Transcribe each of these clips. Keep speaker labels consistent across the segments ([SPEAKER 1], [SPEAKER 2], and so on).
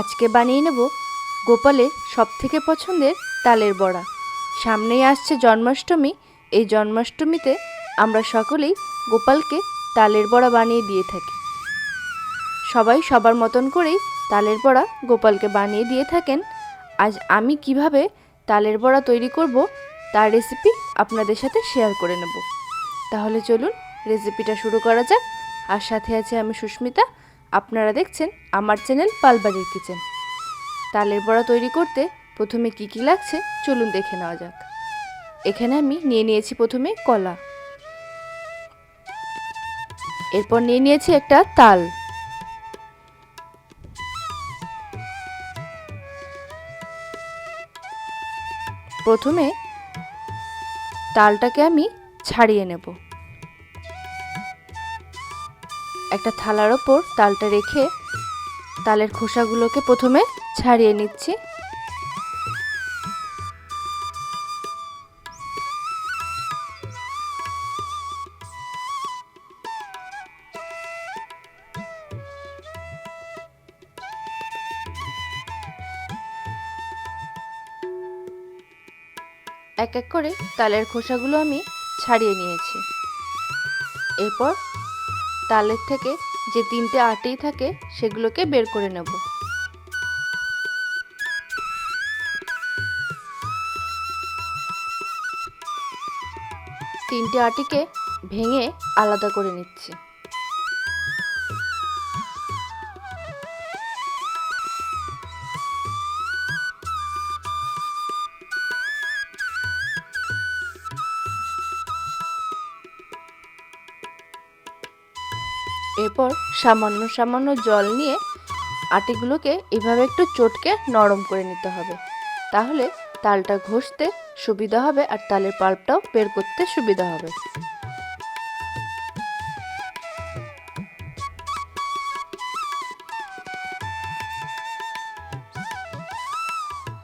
[SPEAKER 1] আজকে বানিয়ে নেব গোপালের সবথেকে পছন্দের তালের বড়া। সামনেই আসছে জন্মাষ্টমী। এই জন্মাষ্টমীতে আমরা সকলেই গোপালকে তালের বড়া বানিয়ে দিয়ে থাকি। সবাই সবার মতন করেই তালের বড়া গোপালকে বানিয়ে দিয়ে থাকেন। আজ আমি কীভাবে তালের বড়া তৈরি করব তার রেসিপি আপনাদের সাথে শেয়ার করে নেব। তাহলে চলুন রেসিপিটা শুরু করা যাক। আর সাথে আছে আমি সুস্মিতা। আপনারা দেখছেন আমার চ্যানেল পালবাড়ির কিচেন। তালের বড়া তৈরি করতে প্রথমে কি কি লাগছে চলুন দেখে নেওয়া যাক। এখানে আমি নিয়ে নিয়েছি প্রথমে কলা। এরপর নিয়ে নিয়েছি একটা তাল। প্রথমে তালটাকে আমি ছাড়িয়ে নেব। একটা থালার ওপর তালটা রেখে তালের খোসাগুলোকে প্রথমে ছাড়িয়ে নিচ্ছি। এক এক করে তালের খোসাগুলো আমি ছাড়িয়ে নিয়েছি। এরপর তালের থেকে যে তিনটে আটি থাকে, সেগুলোকে বের করে নেব। তিনটে আটিকে ভেঙে আলাদা করে নিচ্ছি। এরপর সামান্য সামান্য জল নিয়ে আটিগুলোকে এভাবে একটু চটকে নরম করে নিতে হবে। তাহলে তালটা ঘষতে সুবিধা হবে আর তালের পাল্পটাও বের করতে সুবিধা হবে।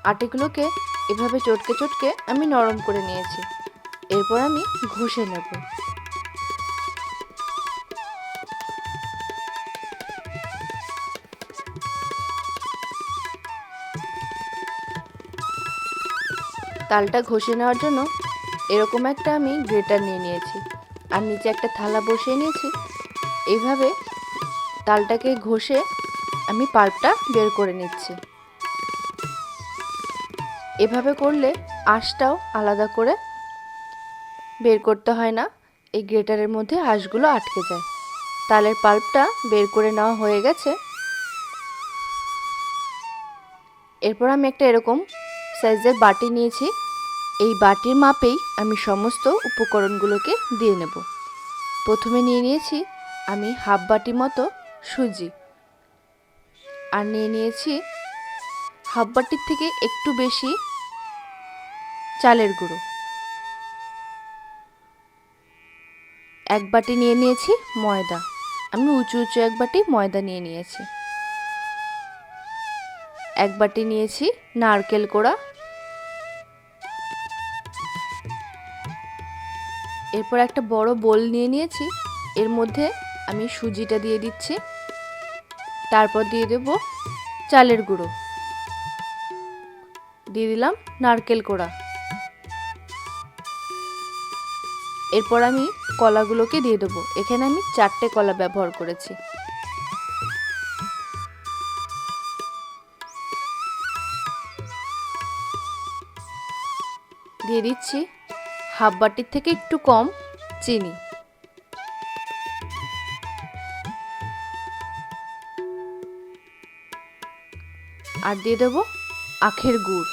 [SPEAKER 1] আটিগুলোকে এভাবে চটকে চটকে আমি নরম করে নিয়েছি। এরপর আমি ঘষে নেব। তালটা ঘষে নেওয়ার জন্য এরকম একটা আমি গ্রেটার নিয়ে নিয়েছি। আর নিচে একটা থালা বসিয়ে নিয়েছি। এইভাবে তালটাকে ঘষে আমি পাল্পটা বের করে নিচ্ছি। এভাবে করলে আঁশটাও আলাদা করে বের করতে হয় না। এই গ্রেটারের মধ্যে আঁশগুলো আটকে যায়। তালের পাল্পটা বের করে নেওয়া হয়ে গেছে। এরপর আমি একটা এরকম সাইজের বাটি নিয়েছি। এই বাটির মাপেই আমি সমস্ত উপকরণগুলোকে দিয়ে নেব। প্রথমে নিয়ে নিয়েছি আমি হাফ বাটি মতো সুজি। আর নিয়ে নিয়েছি হাফ বাটির থেকে একটু বেশি চালের গুঁড়ো। এক বাটি নিয়ে নিয়েছি ময়দা। আমি উঁচু উঁচু এক বাটি ময়দা নিয়ে নিয়েছি। এক বাটি নিয়েছি নারকেল কোড়া এরপর একটা বড় বোল নিয়ে নিয়েছি। এর মধ্যে আমি সুজিটা দিয়ে দিচ্ছি। তারপর দিয়ে দেব চালের গুঁড়ো। দিয়ে দিলাম নারকেল কোড়া। এরপর আমি কলাগুলোকে দিয়ে দেবো। এখানে আমি চারটে কলা ব্যবহার করেছি। দিয়ে দিচ্ছি হাফ বাটির থেকে একটু কম চিনি। আর দিয়ে দেবো আখের গুড়।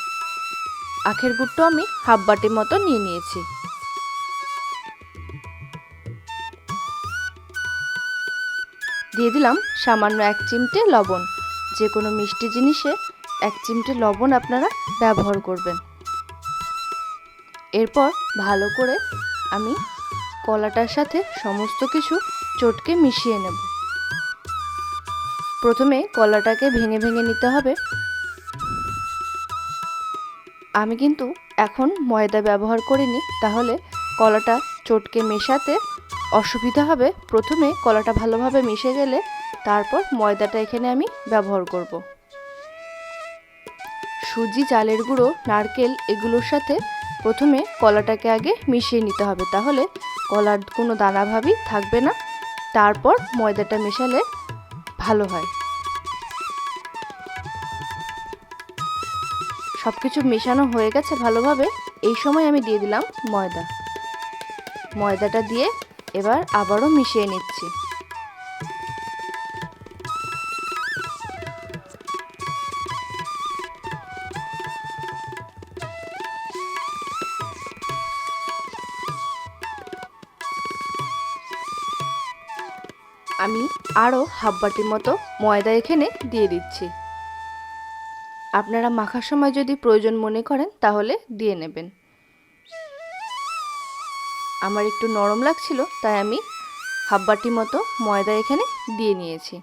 [SPEAKER 1] আখের গুড়টাও আমি হাফ বাটির মতো নিয়ে নিয়েছি। দিয়ে দিলাম সামান্য এক চিমটে লবণ। যে কোনো মিষ্টি জিনিসে এক চিমটে লবণ আপনারা ব্যবহার করবেন। এরপর ভালো করে আমি কলাটার সাথে সমস্ত কিছু চটকে মিশিয়ে নেব। প্রথমে কলাটাকে ভেঙে ভেঙে নিতে হবে। আমি কিন্তু এখন ময়দা ব্যবহার করিনি, তাহলে কলাটা চটকে মেশাতে অসুবিধা হবে। প্রথমে কলাটা ভালোভাবে মিশে গেলে তারপর ময়দাটা এখানে আমি ব্যবহার করব। সুজি, চালের গুঁড়ো, নারকেল এগুলোর সাথে প্রথমে কলাটাকে আগে মিশিয়ে নিতে হবে, তাহলে কলার কোনো দানাভাবই থাকবে না। তারপর ময়দাটা মেশালে ভালো হয়। সব কিছু মেশানো হয়ে গেছে ভালোভাবে। এই সময় আমি দিয়ে দিলাম ময়দা। ময়দাটা দিয়ে এবার আবারও মিশিয়ে নিচ্ছি। আমি আরও হাফ বাটির মতো ময়দা এখানে দিয়ে দিচ্ছি। আপনারা মাখার সময় যদি প্রয়োজন মনে করেন তাহলে দিয়ে নেবেন। আমার একটু নরম লাগছিল, তাই আমি হাফ বাটি মতো ময়দা এখানে দিয়ে নিয়েছি।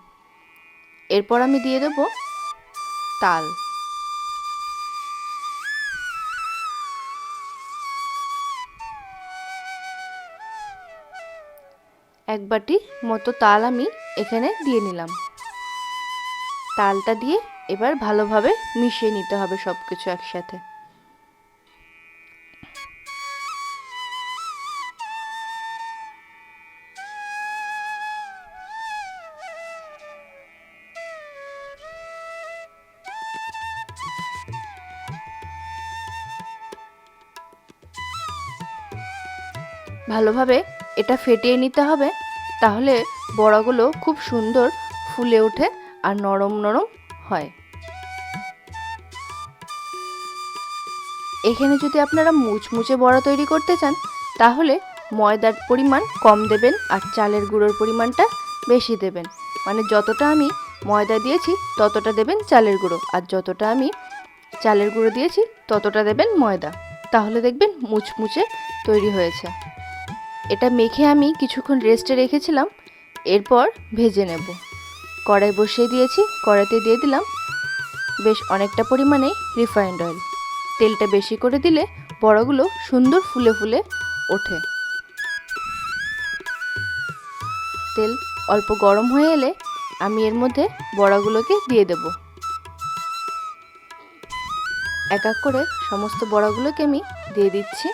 [SPEAKER 1] এরপর আমি দিয়ে দেবো তাল। এক বাটি মতো তাল আমি এখানে দিয়ে নিলাম। তালটা দিয়ে এবার ভালোভাবে মিশিয়ে নিতে হবে সব কিছু একসাথে। ভালোভাবে এটা ফেটিয়ে নিতে হবে, তাহলে বড়াগুলো খুব সুন্দর ফুলে ওঠে আর নরম নরম হয়। এখানে যদি আপনারা মুচমুচে বড়া তৈরি করতে চান, তাহলে ময়দার পরিমাণ কম দেবেন আর চালের গুঁড়োর পরিমাণটা বেশি দেবেন। মানে যতটা আমি ময়দা দিয়েছি, ততটা দেবেন চালের গুঁড়ো, আর যতটা আমি চালের গুঁড়ো দিয়েছি, ততটা দেবেন ময়দা। তাহলে দেখবেন মুচমুচে তৈরি হয়েছে। এটা মেখে আমি কিছুক্ষণ রেস্টে রেখেছিলাম, এরপর ভেজে নেব। কড়াই বসিয়ে দিয়েছি, কড়াইতে দিয়ে দিলাম বেশ অনেকটা পরিমাণে রিফাইন্ড অয়েল তেলটা বেশি করে দিলে বড়াগুলো সুন্দর ফুলে ফুলে ওঠে। তেল অল্প গরম হয়ে এলে আমি এর মধ্যে বড়াগুলোকে দিয়ে দেব। এক এক করে সমস্ত বড়াগুলোকে আমি দিয়ে দিচ্ছি।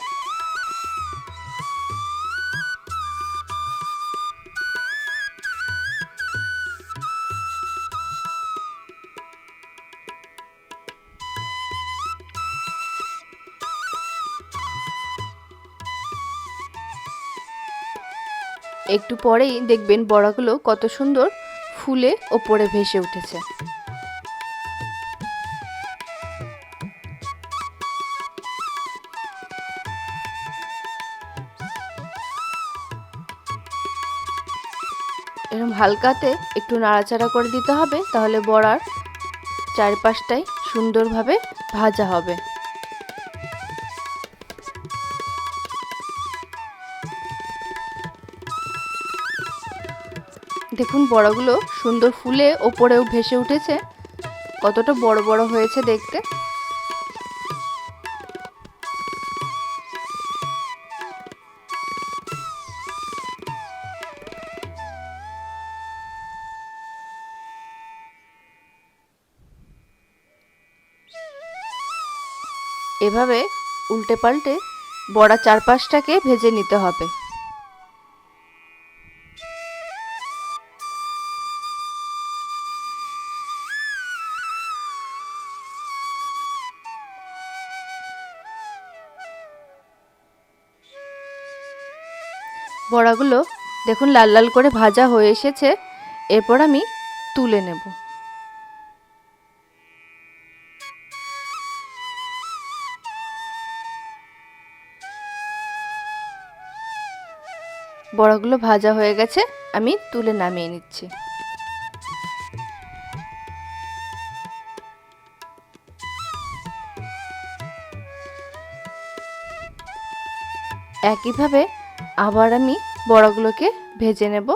[SPEAKER 1] একটু পরেই দেখবেন বড়াগুলো কত সুন্দর ফুলে ওপরে ভেসে উঠেছে। এরকম হালকাতে একটু নাড়াচাড়া করে দিতে হবে, তাহলে বড়ার চারপাশটাই সুন্দরভাবে ভাজা হবে। দেখুন বড়গুলো সুন্দর ফুলে ওপরেও ভেসে উঠেছে। কতটা বড় বড় হয়েছে দেখতে। এভাবে উল্টে পাল্টে বড়া চারপাশটাকে ভেজে নিতে হবে। বড়াগুলো দেখুন লাল লাল করে ভাজা হয়ে এসেছে। এরপর আমি তুলে নেব। বড়াগুলো ভাজা হয়ে গেছে, আমি তুলে নামিয়ে নিচ্ছি। একইভাবে আবার আমি বড়াগুলোকে ভেজে নেব।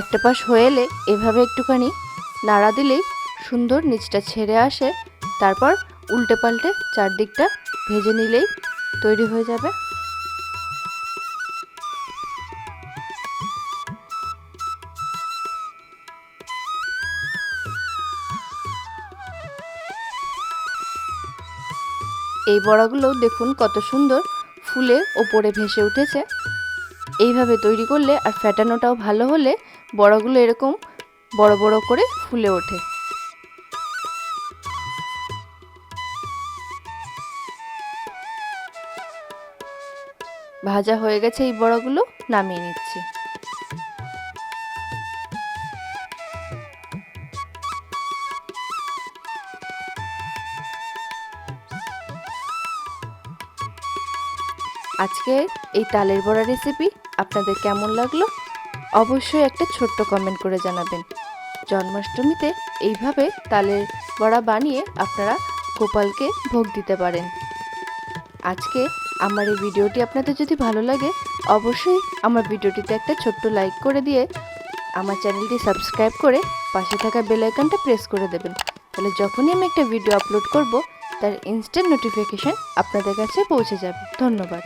[SPEAKER 1] একটা পাশ হয়ে এলে এভাবে একটুখানি নাড়া দিলেই সুন্দর নিচটা ছেড়ে আসে। তারপর উল্টে পাল্টে চারদিকটা ভেজে নিলেই তৈরি হয়ে যাবে। এই বড়াগুলো দেখুন কত সুন্দর ফুলে ওপরে ভেসে উঠেছে। এইভাবে তৈরি করলে আর ফ্যাটানোটাও ভালো হলে বড়াগুলো এরকম বড় বড় করে ফুলে ওঠে। ভাজা হয়ে গেছে এই বড়াগুলো, নামিয়ে নিচ্ছি। আজকে এই তালের বড়া রেসিপি আপনাদের কেমন লাগল? অবশ্যই একটা ছোট্ট কমেন্ট করে জানাবেন। জন্মাষ্টমীতে এইভাবে তালের বড়া বানিয়ে আপনারা গোপালকে ভোগ দিতে পারেন। আজকে আমার এই ভিডিওটি আপনাদের যদি ভালো লাগে, অবশ্যই আমার ভিডিওটিতে একটা ছোট্ট লাইক করে দিয়ে আমার চ্যানেলটি সাবস্ক্রাইব করে পাশে থাকা বেল আইকনটা প্রেস করে দেবেন। তাহলে যখনই আমি একটা ভিডিও আপলোড করব, তার ইনস্ট্যান্ট নোটিফিকেশান আপনাদের কাছে পৌঁছে যাবে। ধন্যবাদ।